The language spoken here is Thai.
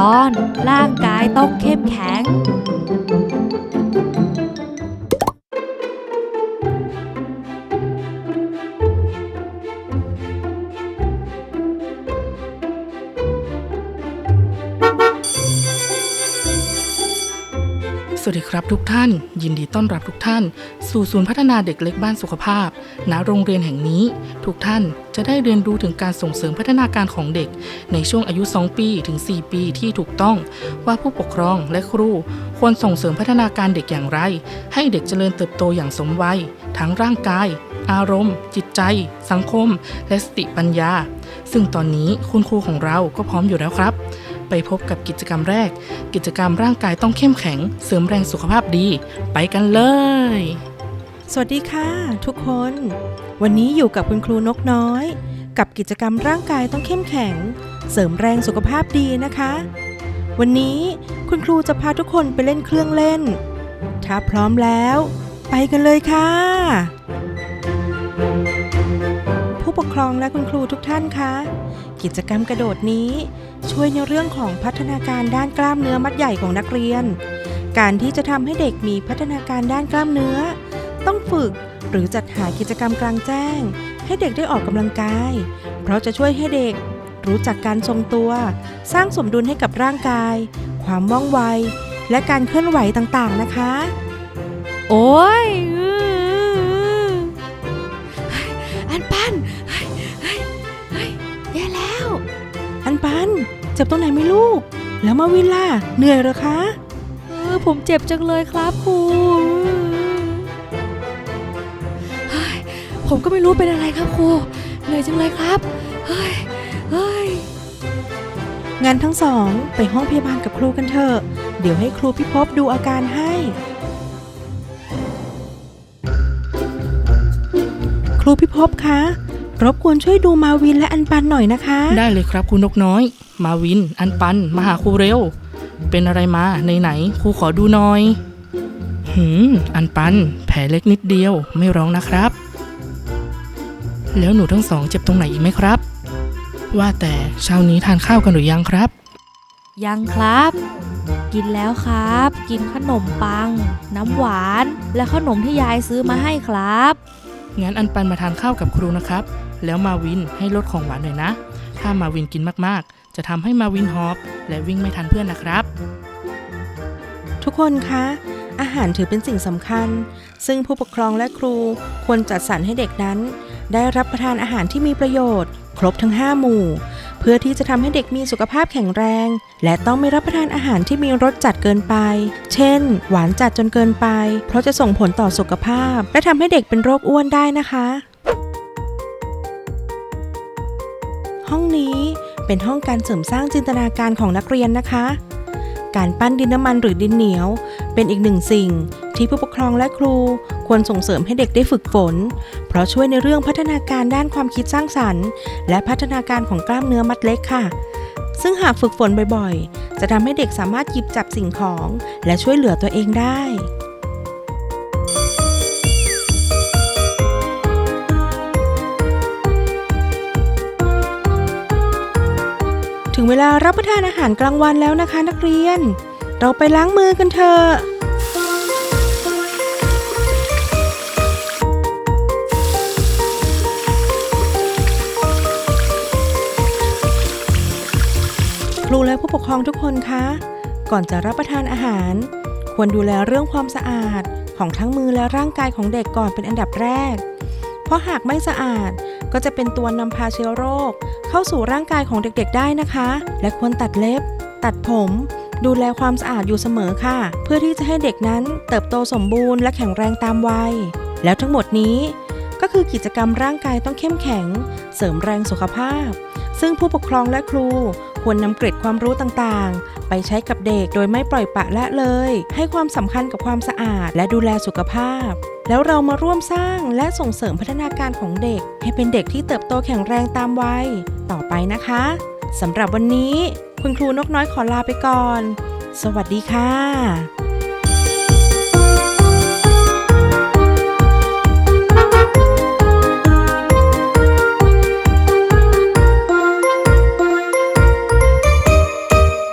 ตอน ร่างกายต้องเข้มแข็ง สวัสดีครับทุกท่าน ยินดีต้อนรับทุกท่าน สู่ศูนย์พัฒนาเด็กเล็กบ้านสุขภาพ ณโรงเรียนแห่งนี้ ทุกท่านจะได้เรียนรู้ถึงการส่งเสริมพัฒนาการของเด็ก ในช่วงอายุ 2 ปีถึง 4 ปีที่ถูกต้อง ว่าผู้ปกครองและครู ควรส่งเสริมพัฒนาการเด็กอย่างไร ให้เด็กเจริญเติบโตอย่างสมวัย ทั้งร่างกาย อารมณ์ จิตใจ สังคม และสติปัญญา ซึ่งตอนนี้คุณครูของเราก็พร้อมอยู่แล้วครับ ไปพบกับกิจกรรมแรก กิจกรรมร่างกายต้องเข้มแข็ง เสริมแรงสุขภาพดี ไปกันเลย สวัสดีค่ะ ทุกคน วันนี้อยู่กับคุณครูนกน้อย กับกิจกรรมร่างกายต้องเข้มแข็ง เสริมแรงสุขภาพดีนะคะ วันนี้คุณครูจะพาทุกคนไปเล่นเครื่องเล่น ถ้าพร้อมแล้ว ไปกันเลยค่ะ ผู้ปกครองและคุณครูทุกท่านคะ กิจกรรมกระโดดนี้ ช่วยในเรื่องของพัฒนาการด้านกล้ามเนื้อมัดใหญ่ของนักเรียน การที่จะทำให้เด็กมีพัฒนาการด้านกล้ามเนื้อ ต้องฝึกหรือจัดหากิจกรรมกลางแจ้ง ให้เด็กได้ออกกำลังกาย เพราะจะช่วยให้เด็กรู้จักการทรงตัว สร้างสมดุลให้กับร่างกาย ความว่องไว และการเคลื่อนไหวต่างๆนะคะ โอ้ย จ็บตรงไหนไหม่ลูก แล้วมาวินล่ะเหนื่อยหรอคะเออผมเจ็บจังเลยครับครูผมก็ไม่รู้เป็นอะไรครับครูเหนื่อยจังเลยครับเฮ้ยเฮ้ยงานทั้งสองไปห้องพยาบาลกับครูกันเถอะเดี๋ยวให้ครูพิภพดูอาการให้ ครูพิภพคะรบกวนช่วยดูมาวินและอันปันหน่อยนะคะ ได้เลยครับคุณนกน้อย มาวิน อันปัน มาหาครูเร็ว เป็นอะไรมาไหนๆครูขอดูหน่อย หืม อันปัน แผลเล็กนิดเดียว ไม่ร้องนะครับ แล้วหนูทั้งสองเจ็บตรงไหนอีกไหมครับ ว่าแต่เช้านี้ทานข้าวกันหรือยังครับ ยังครับ กินแล้วครับ กินขนมปัง น้ำหวาน และขนมที่ยายซื้อมาให้ครับ งั้นอันปันมาทานข้าวกับครูนะครับ แล้วมาวินให้ลดของหวานหน่อยนะ ถ้ามาวินกินมากๆ จะทำให้มาวินหอบและวิ่งไม่ทันเพื่อนนะครับ ทุกคนคะ อาหารถือเป็นสิ่งสำคัญ ซึ่งผู้ปกครองและครูควรจัดสรรให้เด็กนั้น ได้รับประทานอาหารที่มีประโยชน์ ครบทั้ง 5 หมู่ เพื่อที่จะทำให้เด็กมีสุขภาพแข็งแรง และต้องไม่รับประทานอาหารที่มีรสจัดเกินไป เช่น หวานจัดจนเกินไป เพราะจะส่งผลต่อสุขภาพ และทำให้เด็กเป็นโรคอ้วนได้นะคะ ห้องนี้ เป็นห้องการเสริมสร้างจินตนาการของนักเรียนนะคะ การปั้นดินน้ำมันหรือดินเหนียว เป็นอีกหนึ่งสิ่ง ที่ผู้ปกครองและครูควรส่งเสริมให้เด็กได้ฝึกฝน เพราะช่วยในเรื่องพัฒนาการด้านความคิดสร้างสรรค์ และพัฒนาการของกล้ามเนื้อมัดเล็กค่ะ ซึ่งหากฝึกฝนบ่อยๆ จะทำให้เด็กสามารถหยิบจับสิ่งของ และช่วยเหลือตัวเองได้ ถึงเวลารับประทานอาหารกลางวันแล้วนะคะนักเรียน เราไปล้างมือกันเถอะครูและผู้ปกครองทุกคนคะ ก่อนจะรับประทานอาหาร ควรดูแลเรื่องความสะอาดของทั้งมือและร่างกายของเด็กก่อนเป็นอันดับแรก เพราะหากไม่สะอาด ก็จะเป็นตัวนำพาเชื้อโรค เข้าสู่ร่างกายของเด็กๆได้นะคะ และควรตัดเล็บ ตัดผม ดูแลความสะอาดอยู่เสมอค่ะ เพื่อที่จะให้เด็กนั้นเติบโตสมบูรณ์และแข็งแรงตามวัย แล้วทั้งหมดนี้ ก็คือกิจกรรมร่างกายต้องเข้มแข็ง เสริมแรงสุขภาพ ซึ่งผู้ปกครองและครูควรนำเกร็ดความรู้ต่างๆ ไปใช้กับเด็กโดยไม่ปล่อยปะละเลย ให้ความสำคัญกับความสะอาดและดูแลสุขภาพ แล้วเรามาร่วมสร้างและส่งเสริมพัฒนาการของเด็ก ให้เป็นเด็กที่เติบโตแข็งแรงตามวัยต่อไปนะคะสำหรับวันนี้ คุณครูนกน้อยขอลาไปก่อน สวัสดีค่ะ